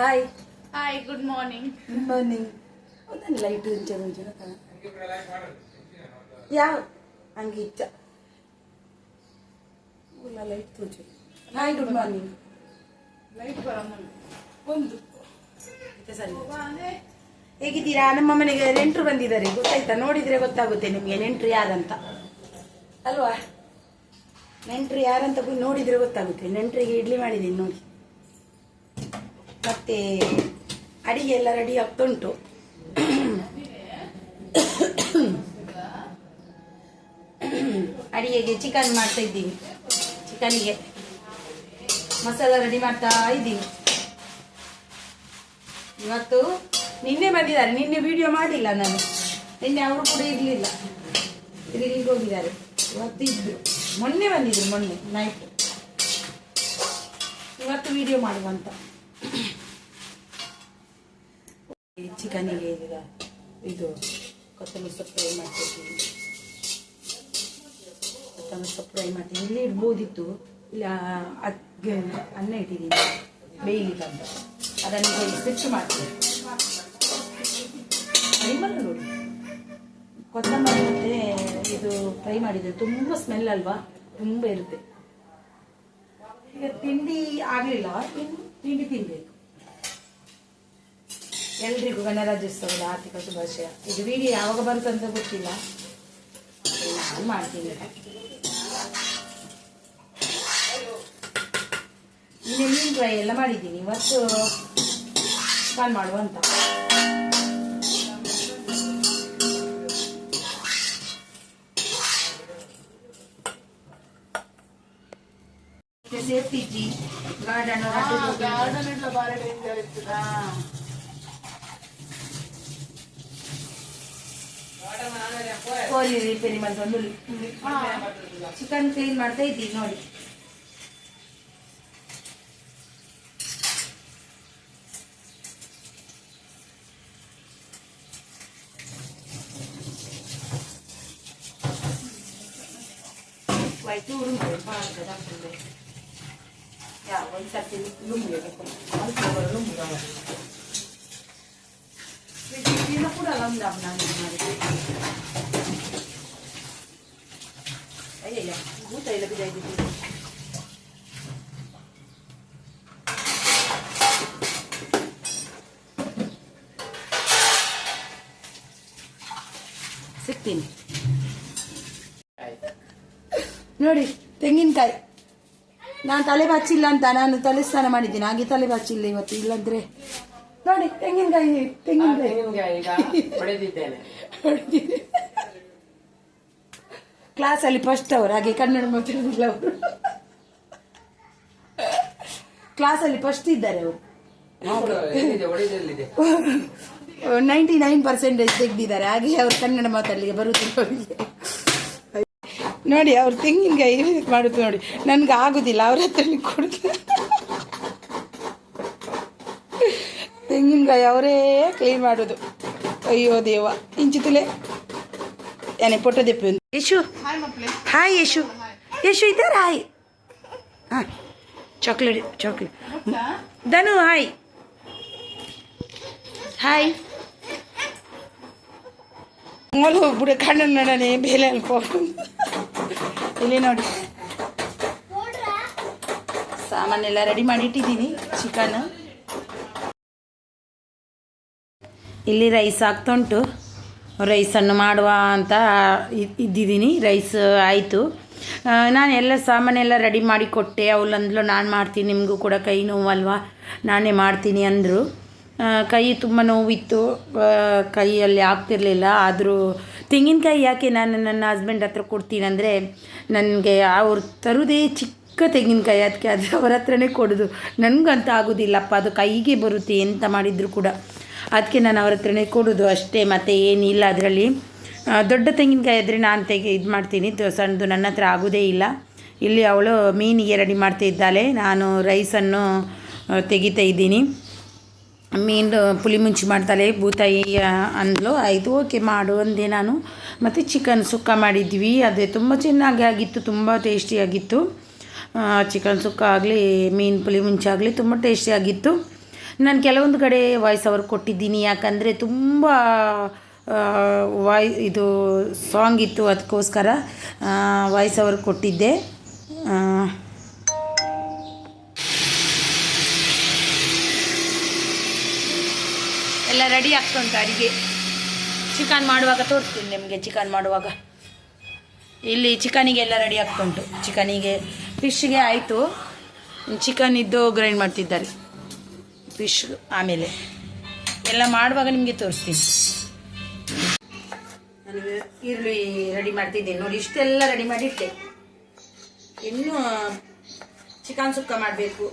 Hi hi good morning good morning ಒಂದೊಂದು light ಮುಂಚೆ ಮುಂಚೆ ಯಾವ ಹಂಗೆ ಇಚ್ಚ. ಇಲ್ಲ ಲೈಟ್ ತೋಚು ಹಾಯ್ ಗುಡ್ ಮಾರ್ನಿಂಗ್ ಲೈಟ್ ಬರೋಣ ಒಂದು. ಹೇಗಿದ್ದೀರಾ? ನಮ್ಮ ಮನೆಗೆ ನೆಂಟರು ಬಂದಿದ್ದಾರೆ. ಗೊತ್ತಾಯ್ತಾ? ನೋಡಿದ್ರೆ ಗೊತ್ತಾಗುತ್ತೆ ನಿಮಗೆ ನೆಂಟರು ಯಾರಂತ. ಅಲ್ವಾ? ನೆಂಟರು ಯಾರಂತ ಹೋಗಿ ನೋಡಿದ್ರೆ ಗೊತ್ತಾಗುತ್ತೆ. ನೆಂಟರಿಗೆ ಇಡ್ಲಿ ಮಾಡಿದ್ದೀನಿ ನೋಡಿ. ಮತ್ತೆ ಅಡಿಗೆ ಎಲ್ಲ ರೆಡಿ ಆಗ್ತುಂಟು. ಅಡಿಗೆಗೆ ಚಿಕನ್ ಮಾಡ್ತಾ ಇದ್ದೀನಿ. ಚಿಕನಿಗೆ ಮಸಾಲ ರೆಡಿ ಮಾಡ್ತಾ ಇದ್ದೀನಿ. ಇವತ್ತು ನಿನ್ನೆ ಬಂದಿದ್ದಾರೆ. ನಿನ್ನೆ ವಿಡಿಯೋ ಮಾಡಿಲ್ಲ ನಾನು. ನಿನ್ನೆ ಅವರು ಕೂಡ ಇರಲಿಲ್ಲ. ಇಲ್ಲಿಗೆ ಹೋಗಿದ್ದಾರೆ. ಇವತ್ತು ಇದ್ರು. ಮೊನ್ನೆ ಬಂದಿದ್ರು, ಮೊನ್ನೆ ನೈಟ್ ಇವತ್ತು ವಿಡಿಯೋ ಮಾಡುವಂತ ಚಿಕನಿಗೆ ಇದು ಕೊತ್ತಂಬರಿ ಸೊಪ್ಪು ಫ್ರೈ ಮಾಡ್ತಿದ್ದೀನಿ ಕೊತ್ತಂಬರಿ ಸೊಪ್ಪು ಫ್ರೈ ಮಾಡ್ತೀನಿ ಇಲ್ಲಿ ಇಡ್ಬೋದಿತ್ತು. ಇಲ್ಲ ಅಗ್ಗೆ ಅನ್ನ ಇಟ್ಟಿದ್ದೀನಿ. ಬೇಯಲಿಕ್ಕೆ ಅಂತ ಅದನ್ನು ಸ್ವಿಚ್ ಮಾಡ್ತೀನಿ. ಅಡಿಮಲ್ಲ ನೋಡಿ. ಕೊತ್ತಂಬರಿ ಮತ್ತೆ ಇದು ಫ್ರೈ ಮಾಡಿದ್ರೆ ತುಂಬ ಸ್ಮೆಲ್ ಅಲ್ವಾ? ತುಂಬ ಇರುತ್ತೆ. ಈಗ ತಿಂಡಿ ಆಗಲಿಲ್ಲ. ತಿಂಡಿ ತಿನ್ನಬೇಕು ಎಲ್ರಿಗೂ ಗಣರಾಜ್ಯೋತ್ಸವದ ಆರ್ಥಿಕ ಶುಭಾಶಯ. ಇದು ವಿಡಿಯೋ ಯಾವಾಗ ಬರುತ್ತಂತ ಗೊತ್ತಿಲ್ಲ. ನಾನು ಮಾಡ್ತೀನಿ. ನಿನ್ನೆ ಮೀನು ಫ್ರೈ ಎಲ್ಲ ಮಾಡಿದ್ದೀನಿ. ಇವತ್ತು ಕಾಲ್ ಮಾಡುವ ಅಂತ. ಸೇಫ್ಟಿ ಜಿ ಗಾರ್ಡನ್ ಗಾರ್ಡನ್ ಎಲ್ಲ ಬಾರಿ ಡೇಂಜರ್ ಇರ್ತದ ಕೋಳಿ ರಿಪೇರಿ ಮಾಡಿ ಒಂದು ಚಿಕನ್ ಕ್ಲೀನ್ ಮಾಡ್ತಾ ಇದ್ದೀನಿ ನೋಡಿ. ವೈಟು ಉರುಂಬು ಪಾಕದಾಗ್ತದೆ ಯಾ ಒಂದು ಸರ್ತಿ ಲುಂಬು ಲುಂಬು ಇದನ್ನ ಒಂದು ನಾನು ಮಾಡಿದ್ದೆ ಅಯ್ಯಯ್ಯ ಊಟ ಇಲ್ಲ ಬಿದ್ದಾಗಿದ್ದೀನಿ ಸಿಗ್ತೀನಿ. ನೋಡಿ, ತೆಂಗಿನಕಾಯಿ. ನಾನು ತಲೆ ಬಾಚಿಲ್ಲ ಅಂತ ನಾನು ತಲೆ ಸ್ನಾನ ಮಾಡಿದ್ದೀನಿ. ಹಾಗೆ ತಲೆ ಬಾಚಿಲ್ಲ ಇವತ್ತು, ಇಲ್ಲಂದ್ರೆ. ನೋಡಿ ತೆಂಗಿನಕಾಯಿ ತೆಂಗಿನಕಾಯಿ ಹೊಡೆದಿದ್ದೇನೆ. ಕ್ಲಾಸಲ್ಲಿ ಫಸ್ಟ್ ಅವರು ಹಾಗೆ ಕನ್ನಡ ಮಾತಾಡೋದಿಲ್ಲ ಅವರು. ಕ್ಲಾಸಲ್ಲಿ ಫಸ್ಟ್ ಇದ್ದಾರೆ ಅವರು. ನೈಂಟಿ ನೈನ್ ಪರ್ಸೆಂಟೇಜ್ ತೆಗ್ದಿದ್ದಾರೆ. ಹಾಗೆ ಅವ್ರು ಕನ್ನಡ ಮಾತಾಡಲಿಕ್ಕೆ ಬರುತ್ತಿಲ್ಲ ಅವರಿಗೆ. ನೋಡಿ ಅವ್ರು ತೆಂಗಿನಕಾಯಿ ಮಾಡುತ್ತೆ ನೋಡಿ. ನನ್ಗೆ ಆಗುದಿಲ್ಲ ಅವ್ರ ಹತ್ರ ಕೊಡುದು ತೆಂಗಿನಕಾಯಿ ಅವರೇ ಕ್ಲೀನ್ ಮಾಡೋದು. ಅಯ್ಯೋ ದೇವ ಇಂಚಿತಲೇ ಏನೇ ಪೊಟ್ಟ ದೆಪ್ಪೆ ಯಶು ಹಾಯ್ ಯಶು ಯಶು ಇದ್ದಾರೆ? ಹಾಯ್ ಹಾಂ. Chocolate chocolate Dhanu hi hi Molu ಬುಡ ಕಣ್ಣ ನೋಡಣೆ ಬೇಲೆ ಅಲ್ಪ ಇಲ್ಲಿ ನೋಡಿ. ಸಾಮಾನೆಲ್ಲ ರೆಡಿ ಮಾಡಿ ಇಟ್ಟಿದ್ದೀನಿ ಚಿಕನ್ ಇಲ್ಲಿ ರೈಸ್ ಆಗ್ತಾ ಉಂಟು ರೈಸನ್ನು ಮಾಡುವ ಅಂತ ಇದ್ದಿದ್ದೀನಿ. ರೈಸ್ ಆಯಿತು. ನಾನು ಎಲ್ಲ ಸಾಮಾನೆಲ್ಲ ರೆಡಿ ಮಾಡಿ ಕೊಟ್ಟೆ. ಅವಳಂದ್ಲು ನಾನು ಮಾಡ್ತೀನಿ. ನಿಮಗೂ ಕೂಡ ಕೈ ನೋವಲ್ವಾ? ನಾನೇ ಮಾಡ್ತೀನಿ ಅಂದರು. ಕೈ ತುಂಬ ನೋವಿತ್ತು. ಕೈಯಲ್ಲಿ ಆಗ್ತಿರಲಿಲ್ಲ. ಆದರೂ ತೆಂಗಿನಕಾಯಿ ಯಾಕೆ ನಾನು ನನ್ನ ಹಸ್ಬೆಂಡ್ ಹತ್ರ ಕೊಡ್ತೀನಿ ಅಂದರೆ, ನನಗೆ ಅವ್ರು ತರುವುದೇ ಚಿಕ್ಕ ತೆಂಗಿನಕಾಯಿ. ಅದಕ್ಕೆ ಅದು ಅವ್ರ ಹತ್ರನೇ ಕೊಡೋದು. ನನಗಂತ ಆಗೋದಿಲ್ಲಪ್ಪ. ಅದು ಕೈಗೆ ಬರುತ್ತೆ. ಎಂತ ಮಾಡಿದರೂ ಕೂಡ. ಅದಕ್ಕೆ ನಾನು ಅವ್ರ ಹತ್ರನೇ ಕೊಡೋದು ಅಷ್ಟೇ ಮತ್ತು ಏನಿಲ್ಲ ಅದರಲ್ಲಿ. ದೊಡ್ಡ ತೆಂಗಿನಕಾಯಿ ಆದರೆ ನಾನು ತೆಗೆ ಇದು ಮಾಡ್ತೀನಿ. ಸಣ್ಣದು ನನ್ನ ಹತ್ರ ಆಗೋದೇ ಇಲ್ಲ. ಇಲ್ಲಿ ಅವಳು ಮೀನಿಗೆ ರೆಡಿ ಮಾಡ್ತಾ ಇದ್ದಾಳೆ. ನಾನು ರೈಸನ್ನು ತೆಗಿತಾ ಇದ್ದೀನಿ. ಮೀನು ಪುಳಿ ಮುಂಚಿ ಮಾಡ್ತಾಳೆ. ಭೂತಾಯಿ ಆ, ಅಂದ್ಲು. ಆಯಿತು ಓಕೆ ಮಾಡು ಅಂದೆ ನಾನು. ಮತ್ತು ಚಿಕನ್ ಸುಕ್ಕ ಮಾಡಿದ್ವಿ. ಅದೇ ತುಂಬ ಚೆನ್ನಾಗಿ ಆಗಿತ್ತು ತುಂಬ ಟೇಸ್ಟಿಯಾಗಿತ್ತು ಚಿಕನ್ ಸುಕ್ಕ ಆಗಲಿ ಮೀನು ಪುಳಿ ಮುಂಚೆ ಆಗಲಿ ತುಂಬ ಟೇಸ್ಟಿಯಾಗಿತ್ತು ನಾನು ಕೆಲವೊಂದು ಕಡೆ ವಾಯ್ಸ್ ಓವರ್ ಕೊಟ್ಟಿದ್ದೀನಿ, ಯಾಕಂದರೆ ತುಂಬ ವಾಯ್ ಇದು ಸಾಂಗ್ ಇತ್ತು ಅದಕ್ಕೋಸ್ಕರ ವಾಯ್ಸ್ ಓವರ್ ಕೊಟ್ಟಿದ್ದೆ. ಎಲ್ಲ ರೆಡಿ ಆಗ್ತಾ ಉಂಟು ಅಡಿಗೆ. ಚಿಕನ್ ಮಾಡುವಾಗ ತೋರಿಸ್ತೀನಿ ನಿಮಗೆ, ಚಿಕನ್ ಮಾಡುವಾಗ. ಇಲ್ಲಿ ಚಿಕನಿಗೆ ಎಲ್ಲ ರೆಡಿ ಆಗ್ತುಂಟು. ಚಿಕನಿಗೆ ಫಿಶ್ಗೆ ಆಯಿತು. ಚಿಕನ್ ಇದ್ದು ಗ್ರೈಂಡ್ ಮಾಡ್ತಿದ್ದಾರೆ. ಫಿಶ್ ಆಮೇಲೆ. ಎಲ್ಲ ಮಾಡುವಾಗ ನಿಮಗೆ ತೋರಿಸ್ತೀನಿ. ನಾನು ಈರುಳ್ಳಿ ರೆಡಿ ಮಾಡ್ತಿದ್ದೀನಿ. ನೋಡಿ, ಇಷ್ಟೆಲ್ಲ ರೆಡಿ ಮಾಡಿಟ್ಟೆ ಇನ್ನು ಚಿಕನ್ ಸುಕ್ಕ ಮಾಡಬೇಕು.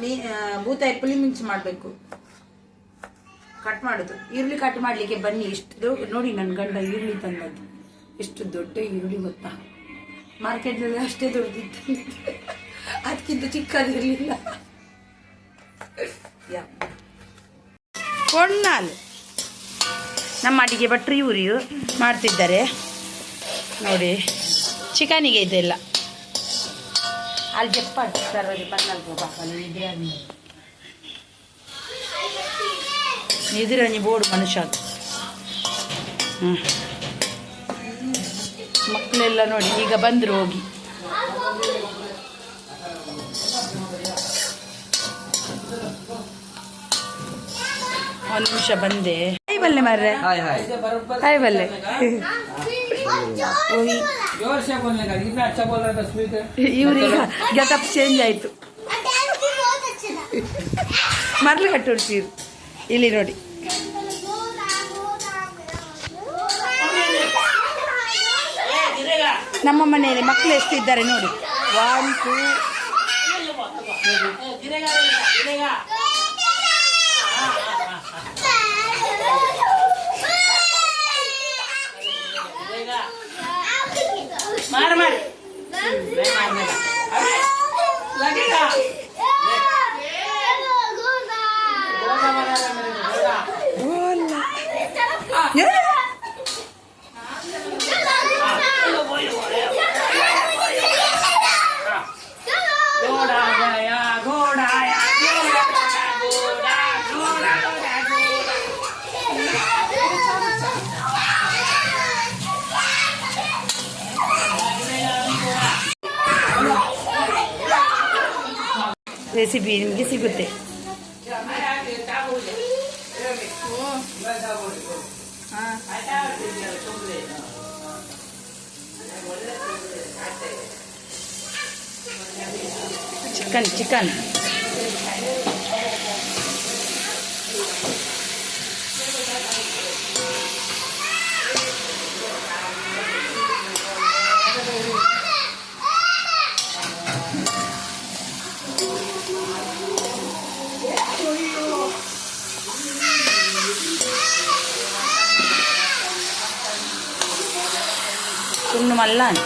ಮೀ ಬೂತಾಯಿ ಪುಳಿ ಮಿಂಚು ಮಾಡಬೇಕು. ಕಟ್ ಮಾಡೋದು. ಈರುಳ್ಳಿ ಕಟ್ ಮಾಡಲಿಕ್ಕೆ ಬನ್ನಿ. ಇಷ್ಟು ನೋಡಿ ನನ್ನ ಗಂಡ ಈರುಳ್ಳಿ ತಂದದ್ದು. ಎಷ್ಟು ದೊಡ್ಡ ಈರುಳ್ಳಿ ಗೊತ್ತಾ? ಮಾರ್ಕೆಟ್ನಲ್ಲಿ ಅಷ್ಟೇ ದೊಡ್ಡದಿತ್ತು. ಅದಕ್ಕಿಂತ ಚಿಕ್ಕದಿರಲಿಲ್ಲ. ಕೊಣ್ಣಾಲು ನಮ್ಮ ಅಡಿಗೆ ಭಟ್ರು ಇವರು ಮಾಡ್ತಿದ್ದಾರೆ. ನೋಡಿ ಚಿಕನಿಗೆ ಇದೆಲ್ಲ. ಅಲ್ಲಿ ಜಪ್ಪ ಎದುರನಿ ಬೋರ್ಡ್ ಮನುಷ್ಯ ಹ್ಞೂ ಮಕ್ಕಳೆಲ್ಲ ನೋಡಿ ಈಗ ಬಂದರು ಹೋಗಿ. ಒಂದು ನಿಮಿಷ ಬಂದೆ. ಹಾಯ್ ಬಲ್ಲೆ ಮಾರ್ರೆ. ಹಾಯ್ ಬಲ್ಲೆ. ಇವ್ರೀಗ ಗೆಟಪ್ ಚೇಂಜ್ ಆಯಿತು. ಮರಳು ಕಟ್ಟೋಡ್ತೀರು. ಇಲ್ಲಿ ನೋಡಿ. ನಮ್ಮ ಮನೆಯಲ್ಲಿ ಮಕ್ಕಳು ಎಷ್ಟು ಇದ್ದಾರೆ ನೋಡಿ ಒನ್ ಟೂ ರೆಸಿಪಿ ನಿಮಗೆ ಸಿಗುತ್ತೆ. Chicken chicken. ಸುಣ್ಣು ಮಲ್ಲಾನ್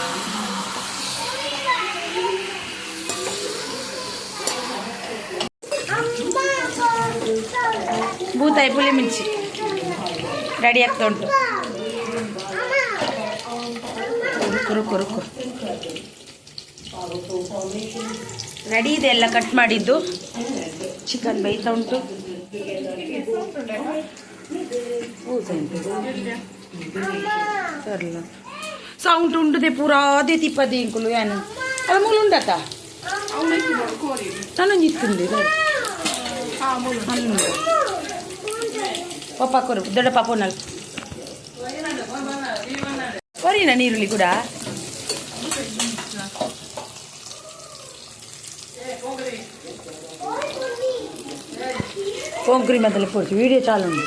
ಬೂತಾಯಿ ಪುಳಿ ಮಿಂಚಿ ರೆಡಿ ಆಗ್ತಾ ಉಂಟು ರುಕು ರುಕು ರುಕು ರೆಡಿ ಇದೆ ಎಲ್ಲ ಕಟ್ ಮಾಡಿದ್ದು. ಚಿಕನ್ ಬೇಯ್ತಾ ಉಂಟು. ತರಲ. ಸೌಂಡ್ ಉಂಟುದೆ ಪೂರಾದೆ ತಿಪ್ಪದೆ ಇಂಕುಲು ಏನು? ಅಲ್ಲ, ಮೂಲು ಉಂಡತ ನಾನು ಪಪ್ಪ ಕೊರು, ದೊಡ್ಡ ಪಾಪ ಕೊರಿನ ನೀರುಳ್ಳಿ ಕೂಡ. ఓం క్రీమ్ అంత లేకపోవచ్చు. వీడియో చాలా ఉంది.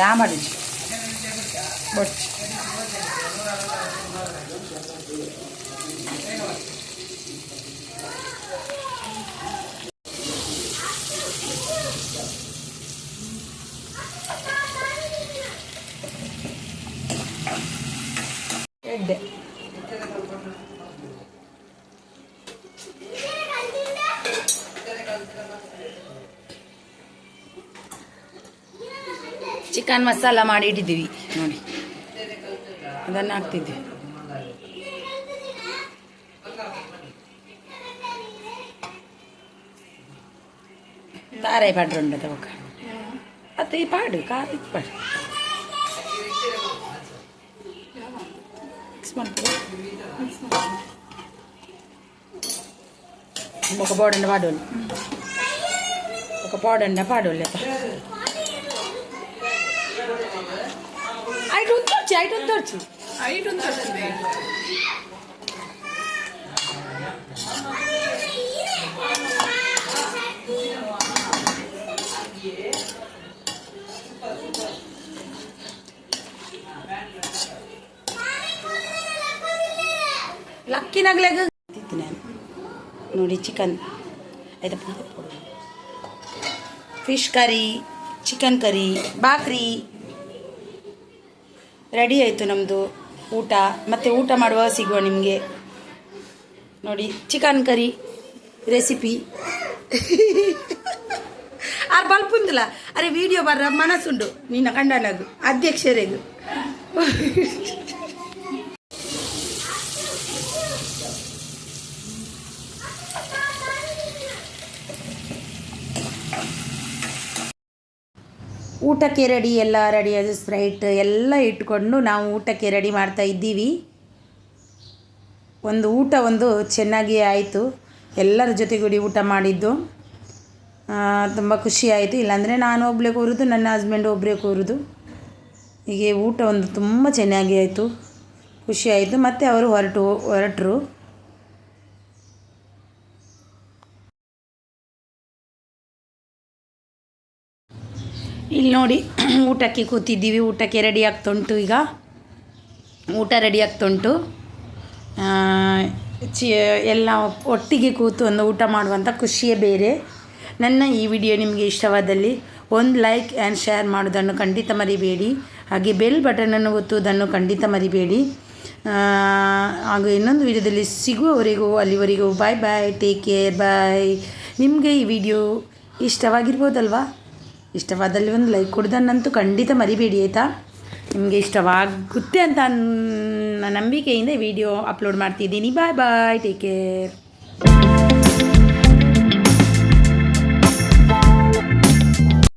యామడించు బొచ్చు. ಚಿಕನ್ ಮಸಾಲ ಮಾಡಿ ಇಟ್ಟಿದ್ದೀವಿ ನೋಡಿ ಅದನ್ನು ಹಾಕ್ತಿದ್ದೀವಿ ಖಾರ ಪಾಡ್ರುಂಡದ ಅವಕ್ಕ ಅದು ಈ ಪಾಡು ಖಾರ ಪಾಡು ಮಿಕ್ಸ್ ಮಾಡ್ತೀವಿ ఒక పౌడండ పాడోళ్ళు ఒక పౌడండ పాడోళ్ళు ఐటు ఉంచొచ్చు ఐటు ఉంచొచ్చు హైట్ ఉంటుంది ಲಕ್ಕಿನಾಗ್ಲಾಗ ನಾನು ನೋಡಿ ಚಿಕನ್ ಆಯ್ತಪ್ಪ ಫಿಶ್ ಕರಿ ಚಿಕನ್ ಕರಿ ಬಾಕ್ರಿ ರೆಡಿ ಆಯಿತು ನಮ್ಮದು ಊಟ. ಮತ್ತು ಊಟ ಮಾಡುವಾಗ ಸಿಗುವ ನಿಮಗೆ. ನೋಡಿ, ಚಿಕನ್ ಕರಿ ರೆಸಿಪಿ ಆ ಬಲ್ಪುಂದಿಲ್ಲ ಅರೆ ವಿಡಿಯೋ ಬರ್ರ ಮನಸ್ಸುಂಡು ನಿನ್ನ ಕಂಡನದು ಅಧ್ಯಕ್ಷರೆಗು. ಊಟಕ್ಕೆ ರೆಡಿ ಎಲ್ಲ ರೆಡಿ ಅದು ಸ್ಪ್ರೈಟ್ ಎಲ್ಲ ಇಟ್ಕೊಂಡು ನಾವು ಊಟಕ್ಕೆ ರೆಡಿ ಮಾಡ್ತಾ ಇದ್ದೀವಿ. ಒಂದು ಊಟ ಒಂದು ಚೆನ್ನಾಗಿ ಆಯಿತು. ಎಲ್ಲರ ಜೊತೆಗೂಡಿ ಊಟ ಮಾಡಿದ್ದು. ತುಂಬ ಖುಷಿ ಆಯಿತು. ಇಲ್ಲಾಂದರೆ ನಾನು ಒಬ್ಬಳೇ ಕೂರೋದು, ನನ್ನ ಹಸ್ಬೆಂಡ್ ಒಬ್ಬರೇ ಕೂರೋದು. ಹೀಗೆ ಊಟ ಒಂದು ತುಂಬ ಚೆನ್ನಾಗಿ ಆಯಿತು. ಖುಷಿ ಆಯಿತು. ಮತ್ತು ಅವರು ಹೊರಟು, ಹೊರಟರು. ಇಲ್ಲಿ ನೋಡಿ, ಊಟಕ್ಕೆ ಕೂತಿದ್ದೀವಿ. ಊಟಕ್ಕೆ ರೆಡಿ ಆಗ್ತುಂಟು ಈಗ. ಊಟ ರೆಡಿ ಆಗ್ತುಂಟು ಚಿ, ಎಲ್ಲ ಒಟ್ಟಿಗೆ ಕೂತು ಒಂದು ಊಟ ಮಾಡುವಂಥ ಖುಷಿಯೇ ಬೇರೆ. ನನ್ನ ಈ ವಿಡಿಯೋ ನಿಮಗೆ ಇಷ್ಟವಾದಲ್ಲಿ ಒಂದು ಲೈಕ್ ಆ್ಯಂಡ್ ಶೇರ್ ಮಾಡೋದನ್ನು ಖಂಡಿತ ಮರಿಬೇಡಿ. ಹಾಗೆ ಬೆಲ್ ಬಟನನ್ನು ಒತ್ತುವುದನ್ನು ಖಂಡಿತ ಮರಿಬೇಡಿ. ಹಾಗೂ ಇನ್ನೊಂದು ವಿಡಿಯೋದಲ್ಲಿ ಸಿಗುವವರೆಗೂ, ಅಲ್ಲಿವರೆಗೂ ಬಾಯ್ ಬಾಯ್ ಟೇಕ್ ಕೇರ್ ಬಾಯ್ ನಿಮಗೆ ಈ ವಿಡಿಯೋ ಇಷ್ಟವಾಗಿರ್ಬೋದಲ್ವಾ? ಇಷ್ಟವಾದಲ್ಲಿ ಒಂದು ಲೈಕ್ ಕೊಡೋದನ್ನಂತೂ ಖಂಡಿತ ಮರಿಬೇಡಿ, ಆಯಿತಾ? ನಿಮಗೆ ಇಷ್ಟವಾಗುತ್ತೆ ಅಂತ ನಂಬಿಕೆಯಿಂದ ವಿಡಿಯೋ ಅಪ್ಲೋಡ್ ಮಾಡ್ತಿದ್ದೀನಿ. ಬಾಯ್ ಬಾಯ್ ಟೇಕ್ ಕೇರ್